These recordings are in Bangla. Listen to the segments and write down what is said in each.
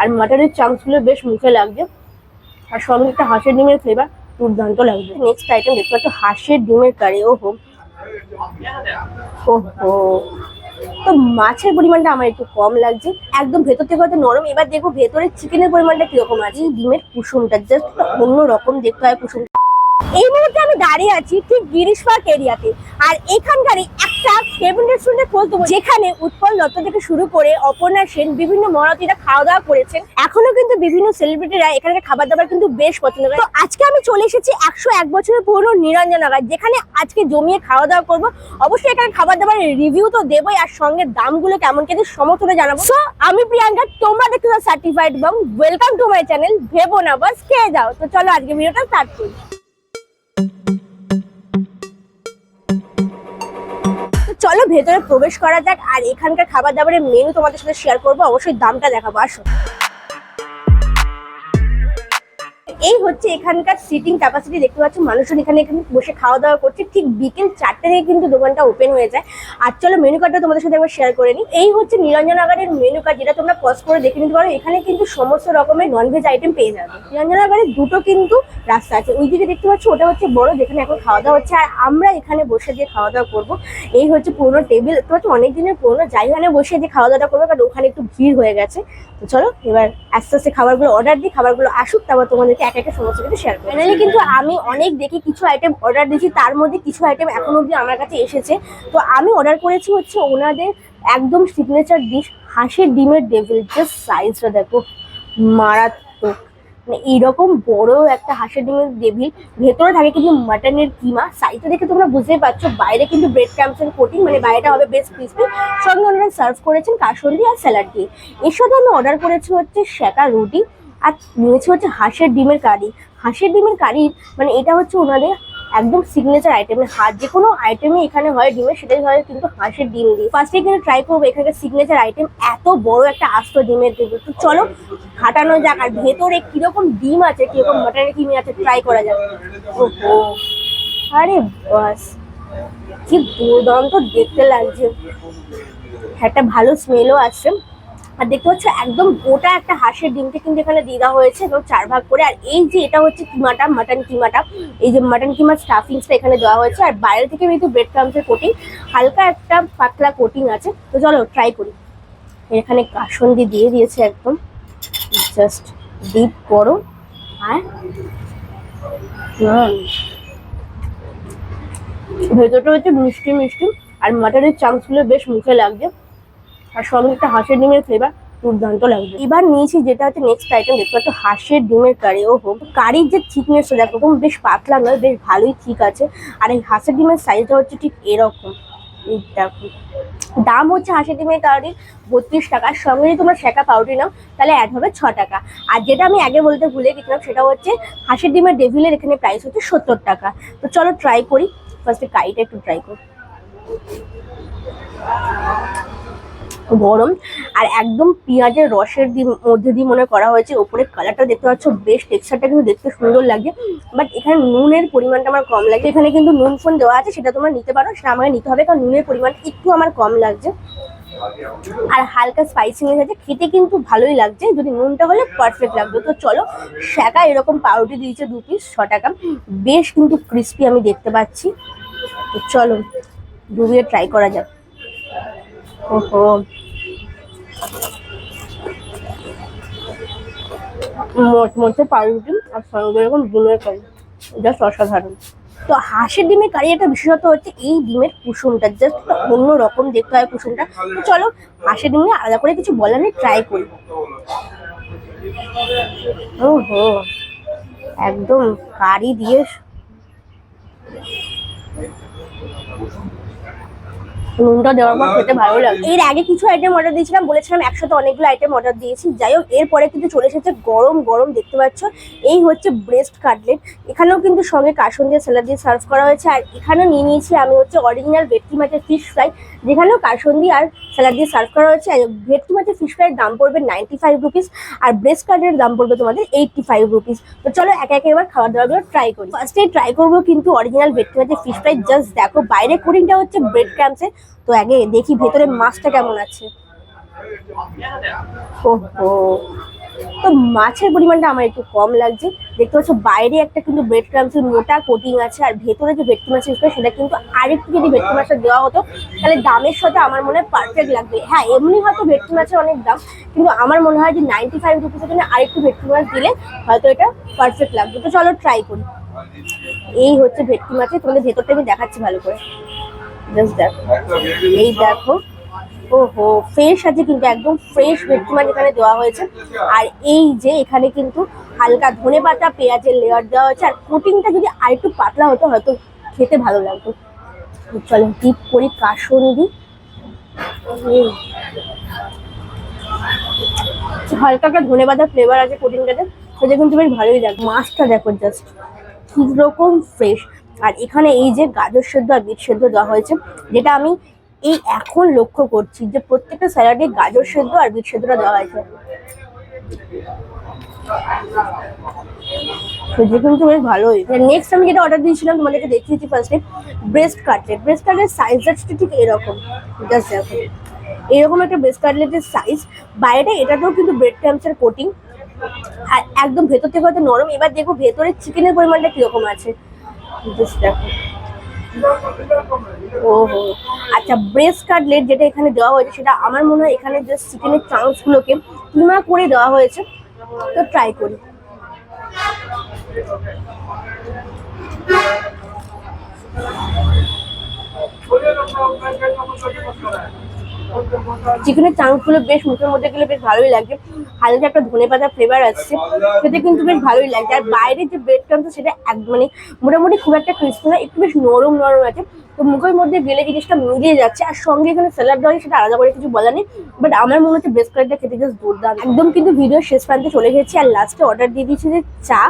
আর মাটনের চাংসগুলো বেশ মুখে লাগছে আর সঙ্গে একটা হাঁসের ডিমের ফ্লেভার দুর্দান্ত লাগছে নেক্সট আইটেম দেখতে পাচ্ছ, হাঁসের ডিমের কারি ও হোম ওহো। তো মাছের পরিমাণটা আমার একটু কম লাগছে। একদম ভেতর থেকে হয়তো নরম। এবার দেখব ভেতরে চিকেনের পরিমাণটা কীরকম আছে। এই ডিমের কুসুমটা জাস্ট অন্য রকম দেখতে হয় কুসুম এই মুহূর্তে আমি দাঁড়িয়ে আছি ঠিক গিরিশ পার্ক এরিয়াতে আর এখানকারই একটা টেবিল রেস্টুরেন্টে দেবো যেখানে উৎপল দত্ত থেকে শুরু করে অপর্ণা সেন, বিভিন্ন মরাতিরা খাওয়া দাওয়া করেছেন, এখনও কিন্তু বিভিন্ন সেলিব্রিটিরা এখানকার খাবার দাবার কিন্তু বেশ পছন্দ করে। তো আজকে আমি চলে এসেছি একশো এক বছরের পুরনো নিরঞ্জনাগার যেখানে আজকে জমিয়ে খাওয়া দাওয়া করব। অবশ্যই এখানে খাবার দাবারের রিভিউ তো দেবোই, আর সঙ্গে দামগুলো কেমন কিন্তু সমর্থনে জানাব। তো আমি প্রিয়াঙ্কা, তোমরা দেখতে সার্টিফাইড এবং ওয়েলকাম টু মাই চ্যানেল ভেবো না বাস, খেয়ে যাও। তো চলো আজকে ভিডিওটা স্টার্ট করি। চলো ভেতরে প্রবেশ করা যাক, আর এখানকার খাবার দাবারের মেনু তোমাদের সাথে শেয়ার করব, অবশ্যই দামটা দেখাবো, আসো। এই হচ্ছে এখানকার সিটিং ক্যাপাসিটি দেখতে পাচ্ছ, মানুষজন এখানে এখানে বসে খাওয়া দাওয়া করছে। ঠিক বিকেল চারটে থেকে কিন্তু দোকানটা ওপেন হয়ে যায়। আর চলো মেনু কার্ডটা তোমাদের সাথে একবার শেয়ার করে নিই। এই হচ্ছে নিরঞ্জনাগারের মেনু কার্ড যেটা তোমরা পজ করে দেখে নিতে পারো। এখানে কিন্তু সমস্ত রকমের ননভেজ আইটেম পেয়ে যাবে। নিরঞ্জনাগারের দুটো কিন্তু রাস্তা আছে। ওই দিকে দেখতে পাচ্ছ, ওটা হচ্ছে বড়, যেখানে এখন খাওয়া দাওয়া হচ্ছে। আর আমরা এখানে বসে যে খাওয়া দাওয়া করব, এই হচ্ছে পুরোনো টেবিল দেখতে পাচ্ছ, অনেক দিনের পুরোনো জায়গানে বসে যে খাওয়া দাওয়া করব, কারণ ওখানে একটু ভিড় হয়ে গেছে। চলো, এবার আস্তে আস্তে খাবারগুলো অর্ডার দিই, খাবারগুলো আসুক, তারপর তোমাদেরকে এক একটা সমস্ত কিছু শেয়ার করি ফাইনালি কিন্তু আমি অনেক দেখি কিছু আইটেম অর্ডার দিয়েছি, তার মধ্যে কিছু আইটেম এখন অবধি আমার কাছে এসেছে। তো আমি অর্ডার করেছি হচ্ছে ওনাদের একদম সিগনেচার ডিশ হাঁসের ডিমের ডেভিল জাস্ট সাইজটা দেখো, মারাত্মক। মানে এইরকম বড় একটা হাঁসের ডিমের ডেভিল ভেতরে থাকে কিন্তু মাটনের কিমা। সাইজটা দেখে তোমরা বুঝতেই পারছ, বাইরে কিন্তু ব্রেড ক্যাম্পসের কোটিং মানে বাইরেটা হবে বেশ ক্রিসপি সঙ্গে ওনারা সার্ভ করেছেন কাসন্দি আর স্যালাড দিয়ে। এর সাথে আমি অর্ডার করেছি হচ্ছে শেকা রুটি। আর নিয়েছি হচ্ছে হাঁসের ডিমের কারি। হাঁসের ডিমের কারি মানে এটা হচ্ছে ওনাদের একদম সিগনেচার আইটেম হাত যে কোনো আইটেমে এখানে হয় ডিমের সেটাই হয় কিন্তু হাঁসের ডিম দিয়ে। ফার্স্টে কিন্তু ট্রাই করব এখানকার সিগনেচার আইটেম এত বড় একটা আস্ত ডিমের দেবো তো চলো, হাঁটানো যাক। আর ভেতরে কীরকম ডিম আছে, কীরকম মাটনের কিমি আছে ট্রাই করা যাক। আরে বাস, কি দুর্দান্ত দেখতে লাগছে। একটা ভালো স্মেলও আসছে। আর দেখতে পাচ্ছ, একদম গোটা একটা হাঁসের ডিমকে কিন্তু এখানে দিয়ে দেওয়া হয়েছে এবং চার ভাগ করে। আর এই যে এটা হচ্ছে কিমাটা, মাটন কিমাটা, এই যে মাটন কিমার স্টাফিংসটা এখানে দেওয়া হয়েছে। আর বাইরে থেকে কিন্তু ব্রেড ক্রামসের কোটিং হালকা একটা পাতলা কোটিং আছে। তো চলো ট্রাই করি। এখানে কাসন্দি দিয়ে দিয়েছে একদম। জাস্ট ডিপ করো আর ভেতরটা হচ্ছে মিষ্টি মিষ্টি, আর মাটনের চাংসগুলো বেশ মুখে লাগছে। আর সঙ্গে একটা হাঁসের ডিমের ফ্লেভার দুর্দান্ত লাগবে। এবার নিয়েছি যেটা হচ্ছে নেক্সট আইটেম দেখতে পাচ্ছ হাঁসের ডিমের কারি ও হোক কারির যে থিকনেসটা দেখো বেশ পাতলা নয়, বেশ ভালোই ঠিক আছে। আর এই হাঁসের ডিমের সাইজটা হচ্ছে ঠিক এরকম। দেখো, দাম হচ্ছে হাঁসের ডিমের কারির বত্রিশ টাকা। সঙ্গে যদি তোমরা শেখা পাউডার নাও, তাহলে অ্যাড হবে ছ টাকা। আর যেটা আমি আগে বলতে ভুলে গেছিলাম, সেটা হচ্ছে হাঁসের ডিমের ডেভিলের এখানে প্রাইস হচ্ছে সত্তর টাকা। তো চলো ট্রাই করি। ফার্স্টে কারিটা একটু ট্রাই করি। গরম, আর একদম পেঁয়াজের রসের মধ্যে দিয়ে মনে করা হয়েছে, ওপরে কালারটা দেখতে পাচ্ছ বেশ টেক্সচারটা কিন্তু দেখতে সুন্দর লাগছে বাট এখানে নুনের পরিমাণটা আমার কম লাগছে এখানে কিন্তু নুন ফোন দেওয়া আছে, সেটা তোমরা নিতে পারো, সেটা আমাকে নিতে হবে, কারণ নুনের পরিমাণটা একটু আমার কম লাগছে, আর হালকা স্পাইসিনেস আছে খেতে কিন্তু ভালোই লাগছে, যদি নুনটা হলে পারফেক্ট লাগবে তো চলো শাকা এরকম পাউরুটি দিয়েছে দু পিস ছ টাকা, বেশ কিন্তু ক্রিস্পি আমি দেখতে পাচ্ছি, তো চলো ডুবিয়ে ট্রাই করা যাক। ওহো মচমচে পাউরুটি আর সঙ্গে এরকম ডিমের কারি জাস্ট অসাধারণ তো হাঁসের ডিমের কারি একটা বিশেষত হচ্ছে এই ডিমের কুসুমটা জাস্ট অন্য রকম দেখতে হয় কুসুমটা। তো চলো, হাঁসের ডিমে আলাদা করে কিছু বলার নেই ট্রাই করি। ওহো, একদম কারি দিয়ে নুনটা দেওয়ার পর খেতে ভালো লাগে। এর আগে কিছু আইটেম অর্ডার দিয়েছিলাম বলেছিলাম একসাথে অনেকগুলো আইটেম অর্ডার দিয়েছি। যাই হোক এরপরে কিন্তু চলে এসেছে গরম গরম দেখতে পাচ্ছ? এই হচ্ছে ব্রেস্ট কাটলেট এখানেও কিন্তু সঙ্গে কাসন দিয়ে স্যালাড দিয়ে সার্ভ করা হয়েছে। আর এখানেও নিয়ে নিয়েছি আমি হচ্ছে অরিজিনাল ভেটকি মাছের ফিশ ফ্রাই যেখানেও কাসন দিয়ে আর স্যালাড দিয়ে সার্ভ করা হয়েছে। আর ভেটকি মাছের ফিশ ফ্রাইয়ের দাম পড়বে নাইনটি ফাইভ রুপিস আর ব্রেস্ট কাটলেটের দাম পড়বে তোমাদের এইটটি ফাইভ রুপিস তো চলো একে একে এবার খাবার দাবারগুলো ট্রাই করি। ফার্স্টে ট্রাই করব কিন্তু অরিজিনাল ভেটকি মাছের ফিশ ফ্রাই জাস্ট দেখো। বাইরে কোটিংটা হচ্ছে ব্রেড ক্রামসে তো আগে দেখি ভেতরে মাছটা কেমন আছে। ওহো। মাছের পরিমাণটা আমার একটু কম লাগছে। দেখতে পাচ্ছ বাইরে একটা কিন্তু ব্রেড ক্রামসের মোটা কোটিং আছে আর ভেতরে যে ভেটকি মাছ ইউজ সেটা কিন্তু আরেকটু যদি ভেটকি মাছটা দেওয়া হতো তাহলে দামের সাথে আমার মনে হয় পারফেক্ট লাগবে। হ্যাঁ এমনি হয়তো ভেটকি মাছের অনেক দাম কিন্তু আমার মনে হয় যে নাইনটি ফাইভ রুপিসের জন্য আরেকটু ভেটকি মাছ দিলে হয়তো এটা পারফেক্ট লাগবে। তো চলো ট্রাই করি। এই হচ্ছে ভেটকি মাছের তোমাদের ভেতরটা আমি দেখাচ্ছি ভালো করে। জাস্ট দেখো। এই দেখো। ওহো ফ্রেশ আছে কিন্তু, একদম ফ্রেশ ভেটকি মাছ এখানে দেওয়া হয়েছে। আর এই যে এখানে কিন্তু হালকা ধনে পাতা, পেঁয়াজের লেয়ার দেওয়া হয়েছে। আর কোটিংটা যদি আরেকটু পাতলা হতো, হয়তো খেতে ভালো লাগতো। চলো ডিপ করি কাসুন্দি। হালকা একটা ধনে পাতা ফ্লেভার আছে কোটিংটাতে সেটা কিন্তু বেশ ভালোই লাগে মাছটা দেখো জাস্ট রকম ফ্রেশ আর এখানে এই যে গাজর সেদ্ধ আর বিট সেদ্ধ দেওয়া হয়েছে, যেটা আমি এই এখন লক্ষ্য করছি যে প্রত্যেকটা স্যালাডে গাজর সেদ্ধ আর বিট সেদ্ধটা দেওয়া হয়েছে। কিন্তু বেশ ভালোই নেক্সট আমি যেটা অর্ডার দিয়েছিলাম ব্রেস্ট কাটলেট ব্রেস্ট কাটলেট সাইজটা ঠিক এরকম। জাস্ট একটা ব্রেস্ট কাটলেটের সাইজ বাইরে এটাতেও কিন্তু ব্রেড একদম ভেতর থেকে হয়তো নরম। এবার দেখো ভেতরে চিকেনের পরিমাণটা কীরকম আছে। জাস্ট দেখো। আচ্ছা ব্রেস্ট কাটলেট যেটা এখানে দেওয়া হয়েছে, সেটা আমার মনে হয় এখানে জাস্ট চিকেনের চান্সগুলোকে কিমা করে দেওয়া হয়েছে। তো ট্রাই করি। চিকেনের চাঙ্কগুলো বেশ মুখের মধ্যে গেলে বেশ ভালোই লাগে। হালকা একটা ধনে পাতা ফ্লেভার আছে সেটা কিন্তু বেশ ভালোই লাগছে আর বাইরের যে ব্রেড ক্রামটা সেটা এক মানে মোটামুটি খুব একটা ক্রিস্পি না, একটু বেশ নরম নরম আছে। তো মুখের মধ্যে গেলে জিনিসটা মিলিয়ে যাচ্ছে, আর সঙ্গে এখানে স্যালাড দেওয়া সেটা আলাদা করে কিছু বলা নেই বাট আমার মনে হচ্ছে বেস্ট কার্ডটা খেতে জাস্ট দুর্দান্ত। একদম কিন্তু ভিডিও শেষ প্রান্তে চলে গেছি, আর লাস্টে অর্ডার দিয়ে দিয়েছি যে চা,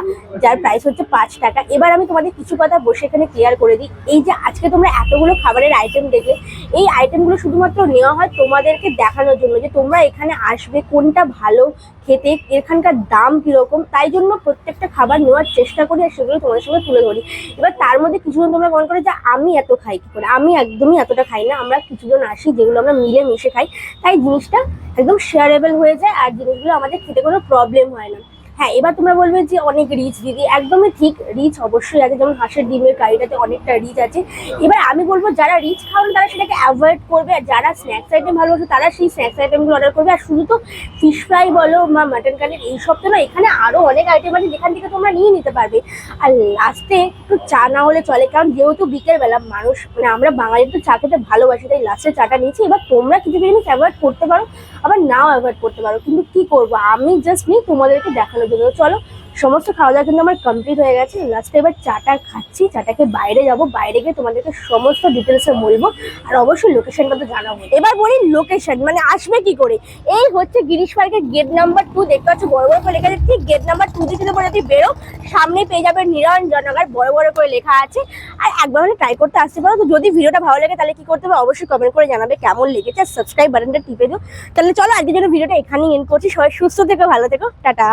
যার প্রাইস হচ্ছে পাঁচ টাকা। এবার আমি তোমাদের কিছু কথা বসে এখানে ক্লিয়ার করে দিই। এই যে আজকে তোমরা এতগুলো খাবারের আইটেম দেখলে, এই আইটেমগুলো শুধুমাত্র নেওয়া হয় তোমাদেরকে দেখানোর জন্য যে তোমরা এখানে আসবে, কোনটা ভালো খেতে, এখানকার দাম কীরকম, তাই জন্য প্রত্যেকটা খাবার নেওয়ার চেষ্টা করি, আর সেগুলো তোমাদের সঙ্গে তুলে ধরি। এবার তার মধ্যে কিছুজন তোমরা মনে করো যে আমি এত খাই কি করে। আমি একদমই এতটা খাই না। আমরা কিছুজন আসি যেগুলো আমরা মিলে মিশে খাই। তাই জিনিসটা একদম শেয়ারেবল হয়ে যায় আর জিনিসগুলো আমাদের খেতে কোনো প্রবলেম হয় না। হ্যাঁ এবার তোমরা বলবে যে অনেক রিচ দিদি, একদমই ঠিক। রিচ অবশ্যই আছে, যেমন হাঁসের ডিমের কারিটাতে অনেকটা রিচ আছে। এবার আমি বলব, যারা রিচ খাওয়ান তারা সেটাকে অ্যাভয়েড করবে, আর যারা স্ন্যাক্স আইটেম ভালোবাসে, তারা সেই স্ন্যাক্স আইটেমগুলো অর্ডার করবে। আর শুধু তো ফিশ ফ্রাই বলো বা মাটন কারি এইসব তো না এখানে আরও অনেক আইটেম আছে, যেখান থেকে তোমরা নিয়ে নিতে পারবে। আর লাস্টে একটু চা না হলে চলে, কারণ যেহেতু বিকেলবেলা মানুষ মানে আমরা বাঙালি তো চা খেতে ভালোবাসি, তাই লাস্টে চাটা নিয়েছি। এবার তোমরা কিছু জিনিস অ্যাভয়েড করতে পারো, আবার নাও অ্যাভয়েড করতে পারো। কিন্তু কি করব? আমি জাস্ট নিই তোমাদেরকে দেখানোর জন্য চলো, সমস্ত খাওয়া দাওয়া কিন্তু আমার কমপ্লিট হয়ে গেছে। লাস্টে এবার চাটা খাচ্ছি, চাটাকে বাইরে যাব, বাইরে গিয়ে তোমাদেরকে সমস্ত ডিটেলসে বলব, আর অবশ্যই লোকেশনটা তো জানাব। এবার বলি লোকেশন মানে আসবে কি করে? এই হচ্ছে গিরিশ পার্কের গেট নাম্বার টু দেখতে পাচ্ছ, বড় বড় করে লেখা ঠিক গেট নাম্বার টু দিকে যদি যদি বেরো সামনে পেয়ে যাবে নিরঞ্জনগর বড় বড় করে লেখা আছে। আর একবার হলে ট্রাই করতে আসতে পারো, তো যদি ভিডিওটা ভালো লাগে, তাহলে কি করতে হবে, অবশ্যই কমেন্ট করে জানাবে কেমন লেগেছে সাবস্ক্রাইব বাটনটা টিপে দিও। তাহলে চলো, আজকের জন্য ভিডিওটা এখানেই এন্ড করছি, সবাই সুস্থ থেকো, ভালো থেকো, টাটা।